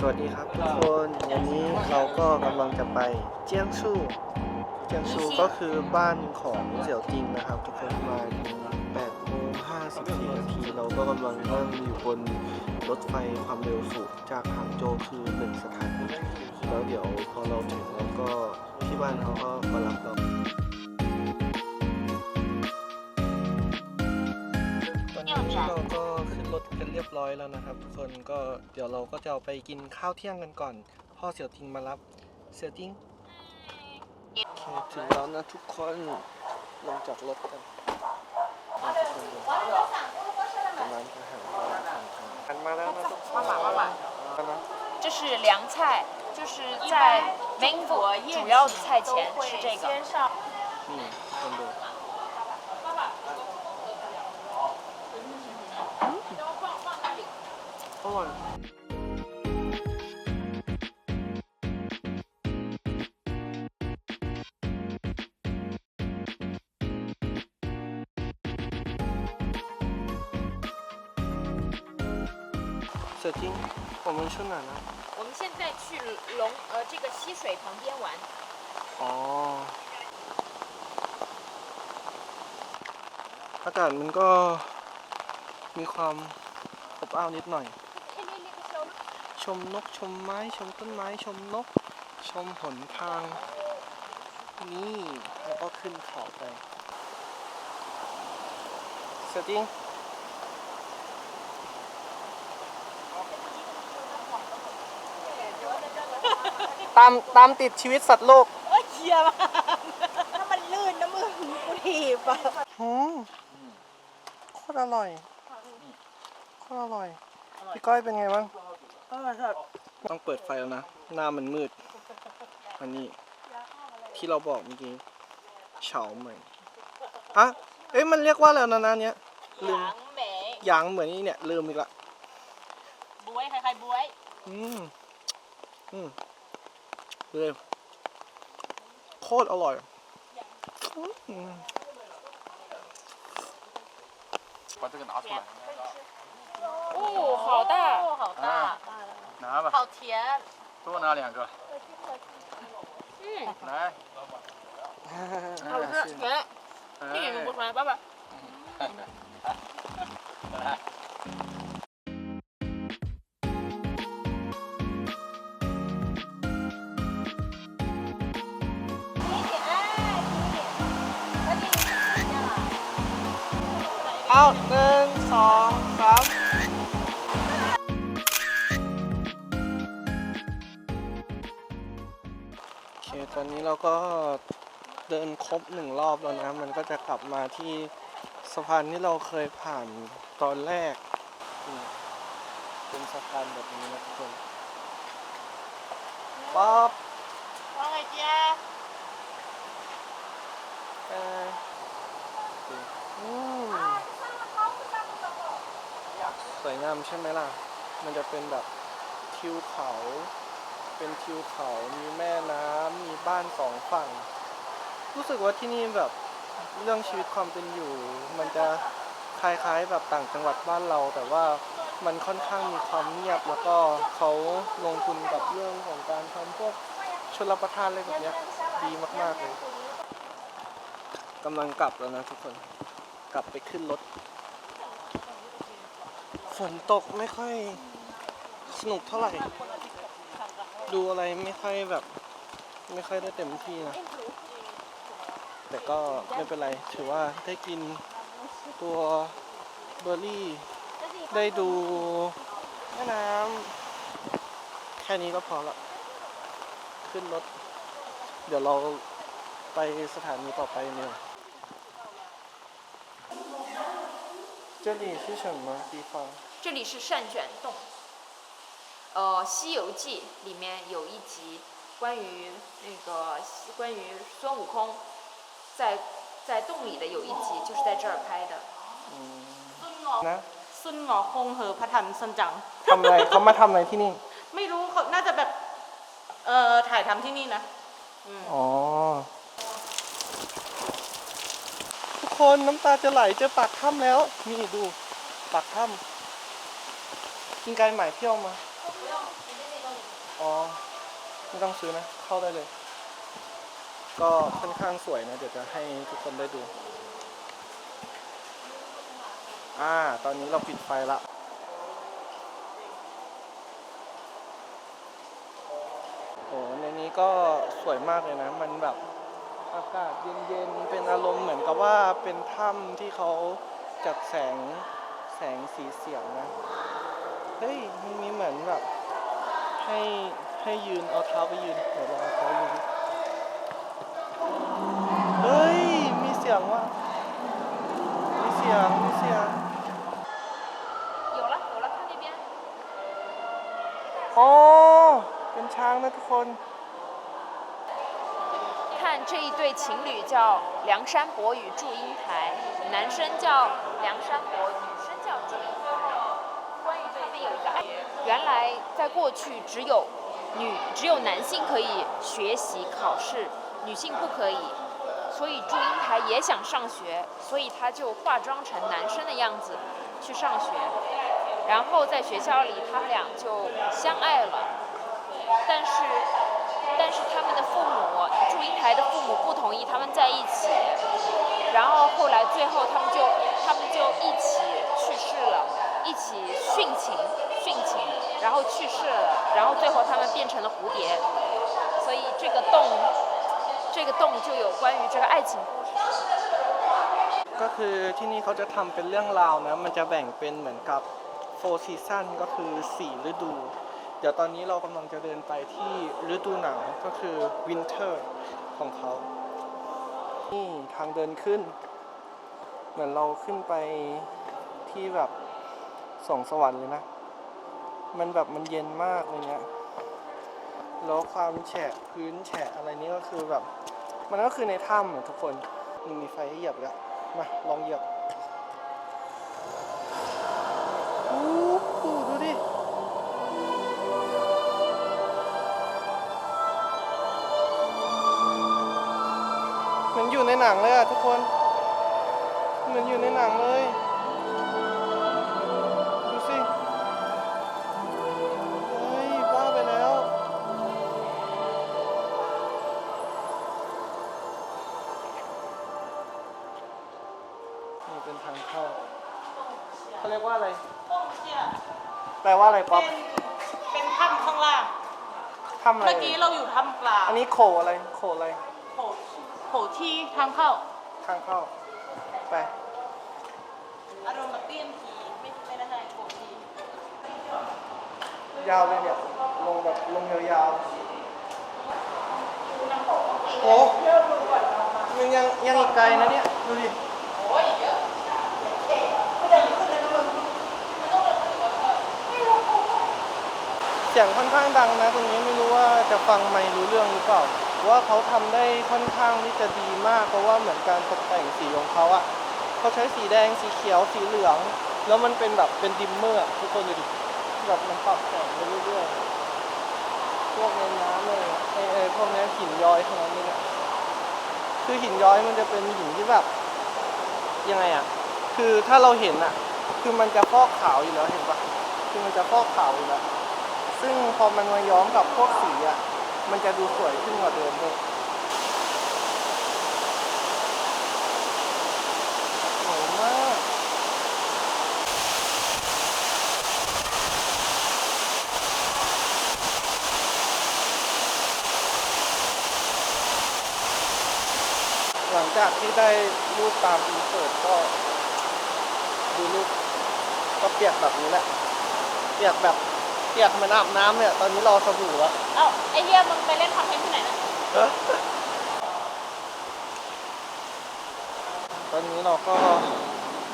สวัสดีครับทุกคนวันนี้เราก็กำลังจะไปเจียงซูเจียงซูก็คือบ้านของเสี่ยวจริงนะครับ ทุกคนมา8โมง54นาทีเราก็กำลังนั่งอยู่บนรถไฟความเร็วสูงจากหางโจวคือหนึ่งสถานีแล้วเดี๋ยวพอเราถึงแล้วก็ที่บ้านเขาก็มารับเราตอนนี้เราก็ขึ้น รถกันเรียบร้อยแล้วนะครับ ทุกคนก็เดี๋ยวเราก็จะเอาไปกินข้าวเที่ยงกันก่อน พ่อเสี่ยวทิงมารับเสี่ยวทิงโอเคถึงแล้วนะทุกคนลงจากรถกันมาทุกคนดูกำลังจะหันมาหันมาแล้วนะทุกคน 妈妈妈妈มานะ 这是凉菜，就是在 mango 主要的菜前吃这个。 นี่ ร่อย 小金，我们去哪呢？我们现在去龙呃这个溪水旁边玩。 อ๋อ อากาศมันก็มีความอบอ้าวนิดหน่อย ช มนกชมไม้ชมต้นไม้ชมนก ชมหนทาง นี่แล้วก็ขึ้นเขาไปสติงตามตามติดชีวิตสัตว์โลกโอ้ยเชียมากถ้ามันลื่นนะมึงกูถีบอะอืมโคตรอร่อย โคตรอร่อย พี่ก้อยเป็นไงบ้างอร่อยสัส ต้องเปิดไฟแล้วนะ หน้ามันมืด อันนี้ ที่เราบอกเมื่อกี้เฉาเหมือนอะเอ้ยมันเรียกว่าอะไรนะนะเนี้ยลืม หางเหม หยางเหมือนนี่เนี่ย ลืมอีกละ บวยใครๆบวย อืม อืมเลยโคตรอร่อยอืม 把这个拿出来，哦，好大！哦好大 拿吧，好甜。多拿两个，嗯，来，好吃，甜，一点都不哎，酸，爸爸。来， ตอนนี้เราก็เดินครบหนึ่งรอบแล้วนะ มันก็จะกลับมาที่สะพานที่เราเคยผ่านตอนแรกนี่เป็นสะพานแบบนี้นะทุกคนป๊อบว่าไงเจ๊เอ่ออืมสวยงามใช่ไหมล่ะ มันจะเป็นแบบทิวเขา เป็นทิวเขา มีแม่น้ำมีบ้านสองฝั่ง รู้สึกว่าที่นี่แบบเรื่องชีวิตความเป็นอยู่ มันจะคล้ายๆแบบต่างจังหวัดบ้านเรา แต่ว่ามันค่อนข้างมีความเงียบ แล้วก็เขาลงทุนกับเรื่องของการทำพวกชลประทานอะไรแบบนี้ดีมากๆเลยกำลังกลับแล้วนะทุกคน กลับไปขึ้นรถ ฝนตกไม่ค่อยสนุกเท่าไหร่ ดูอะไรไม่ค่อยแบบ ไม่ค่อยได้เต็มที่นะ แต่ก็ไม่เป็นไร ถือว่าได้กินตัวเบอร์รี่ ได้ดูแม่น้ำแค่นี้ก็พอละ ขึ้นรถ เดี๋ยวเราไปสถานีต่อไปเนี่ย这里是什么地方？这里是善卷洞。 呃，《西游记》里面有一集关于那个关于孙悟空在在洞里的有一集就是在这儿拍的。 นะ ซุนหงอคงเหอพระทันซันจัง ทำอะไรเขามาทำอะไรที่นี่ ไม่รู้เขาน่าจะแบบ เอ่อ ถ่ายทำที่นี่นะอืม อ๋อ ทุกคนน้ำตาจะไหลเจอปากถ้ำแล้ว นี่ดู ปากถ้ำกินไกลหมายเที่ยวมา อ๋อ ไม่ต้องซื้อนะ เข้าได้เลย ก็ค่อนข้างสวยนะ เดี๋ยวจะให้ทุกคนได้ดู อ่า ตอนนี้เราปิดไฟละโอ้ในนี้ก็สวยมากเลยนะ มันแบบอากาศเย็นๆ เป็นอารมณ์เหมือนกับว่าเป็นถ้ำที่เขาจัดแสงแสงสีเสียงนะ เฮ้ยมันมีเหมือนแบบ ให้ให้ยืนเอาเท้าไปยืนเดี๋ยวลองเอาเท้ายืนดิเฮ้ย มีเสียงว่ะ มีเสียง มีเสียง 有了有了，看那边。 อ๋อ เป็นช้างนะทุกคน 看这一对情侣叫梁山伯与祝英台，男生叫梁山伯，女 原来在过去只有女只有男性可以学习考试，女性不可以。所以祝英台也想上学，所以她就化妆成男生的样子去上学。然后在学校里，他们俩就相爱了。但是但是他们的父母，祝英台的父母不同意他们在一起，然后后来最后他们就他们就一起去世了，一起殉情殉情，然后去世了，然后最后他们变成了蝴蝶，所以这个洞这个洞就有关于这个爱情故事。 ก็คือที่นี่เขาจะทำเป็นเรื่องราวนะ มันจะแบ่งเป็นเหมือนกับโฟซีซันก็คือ 4 ฤดู เดี๋ยวตอนนี้เรากำลังจะเดินไปที่ฤดูหนาวก็คือวินเทอร์ของเขา นี่ทางเดินขึ้น เหมือนเราขึ้นไปที่แบบสองสวรรค์เลยนะ มันแบบมันเย็นมากเลยเนี่ยแล้วความแฉะพื้นแฉะอะไรนี้ก็คือแบบ มันก็คือในถ้ำอะทุกคนนี่มีไฟให้เหยียบแล้วมาลองเหยียบโอ้โหดูดิเหมือนอยู่ในหนังเลยอะทุกคนเหมือนอยู่ในหนังเลย เป็นทางเข้าเขาเรียกว่าอะไรต้องเชี่ยแปลว่าอะไรป๊อปเป็นเป็นถ้ำข้างล่าง ทำอะไรเมื่อกี้เราอยู่ถ้ำกลางอันนี้โขอะไรโขอะไรโผล่โผล่ที่ทางเข้า ทางเข้า ไป อารมณ์แบบเตี้ยนทีไม่ไม่ได้ใช่โผล่ทียาวเลยเนี่ย ลงแบบลงยาวๆโอ้มันยังยังอีกไกลนะเนี่ย ดูดิ สียงค่อนข้างดังนะตรงนี้ไม่รู้ว่าจะฟังไม่รู้เรื่องหรือเปล่าว่าเขาทำได้ค่อนข้างที่จะดีมากเพราะว่าเหมือนการตกแต่งสีของเขาอะเขาใช้สีแดงสีเขียวสีเหลือง แล้วมันเป็นแบบเป็นดิมเมอร์ทุกคนดูดิแบบมันปรับแต่งไปเรื่อยๆพวกในน้ำเลยไอ้ไอ้พวกนี้หินย้อยทั้งนั้นเลยคือหินย้อยมันจะเป็นหินที่แบบยังไงอะคือถ้าเราเห็นอะคือมันจะฟอกขาวอยู่แล้วเห็นปะคือมันจะฟอกขาวอยู่แล้ว ซึ่งพอมันมาย้อมกับพวกสีอะมันจะดูสวยขึ้นกว่าเดิมเลยสวยมาก หลังจากที่ได้รูปตามอินเสิร์ตก็ดูรูปก็เปียกแบบนี้แหละ เปียกแบบ เปียกเหมือนอาบน้ำเนี่ย ตอนนี้รอสบู่แล้ว เอ้าไอเฮียมึงไปเล่นคอนเทนต์ที่ไหนนะ ตอนนี้เราก็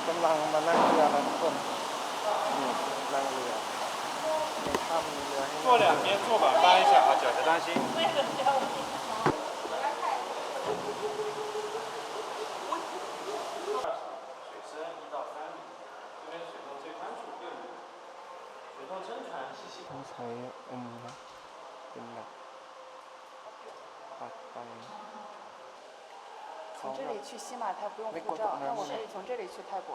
กำลังมานั่งเรือนะทุกคนนี่นั่งเรือในถ้ำมีเรือให้นั่ง 坐两边坐板搬一下啊，脚下担心。 ไม่เ ใช้อันนนะเป็นแบบปัดไป从这里去西马，他不用护照，那我可以从这里去泰国。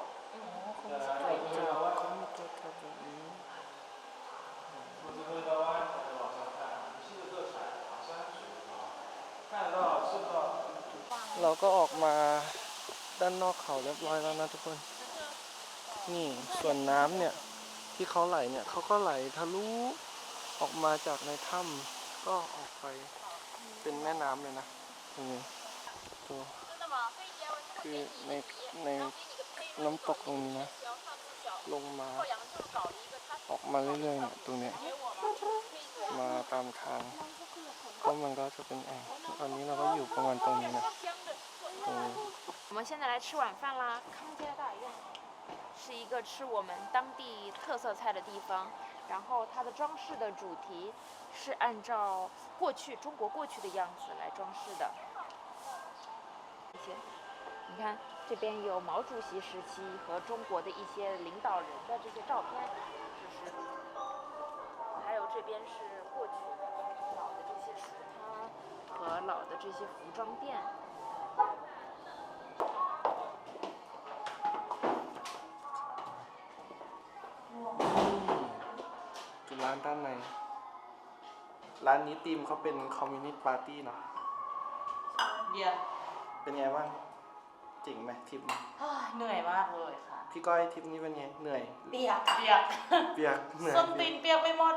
เราก็ออกมาด้านนอกเขาเรียบร้อยแล้วนะทุกคน นี่ส่วนน้ำเนี่ย ที่เขาไหลเนี่ยเขาก็ไหลทะลุออกมาจากในถ้ำก็ออกไปเป็นแม่น้ำเลยนะตรงนี้ดูคือในในน้ำตกตรงนี้นะ ลงมา ออกมาเรื่อยๆเนี่ยตรงเนี้ยมาตามทางก็มันก็จะเป็นแอ่งตอนนี้เราก็อยู่ประมาณตรงนี้นะตรงนี้ 我们现在来吃晚饭啦，康家大院 是一个吃我们当地特色菜的地方，然后它的装饰的主题是按照过去中国过去的样子来装饰的。你看这边有毛主席时期和中国的一些领导人的这些照片，就是，还有这边是过去老的这些书摊和老的这些服装店。 ร้านด้านใน ร้านนี้ธีมเขาเป็นคอมมิวนิสต์ปาร์ตี้เนาะเดียวเป็นไงบ้างจริงไหมทริปนี้เฮ้ยเหนื่อยมากเลยค่ะ พี่ก้อยทริปนี้เป็นไง เหนื่อย เปียกเปียกเปียกเหนื่อยส้นตีนเปียกไปหมด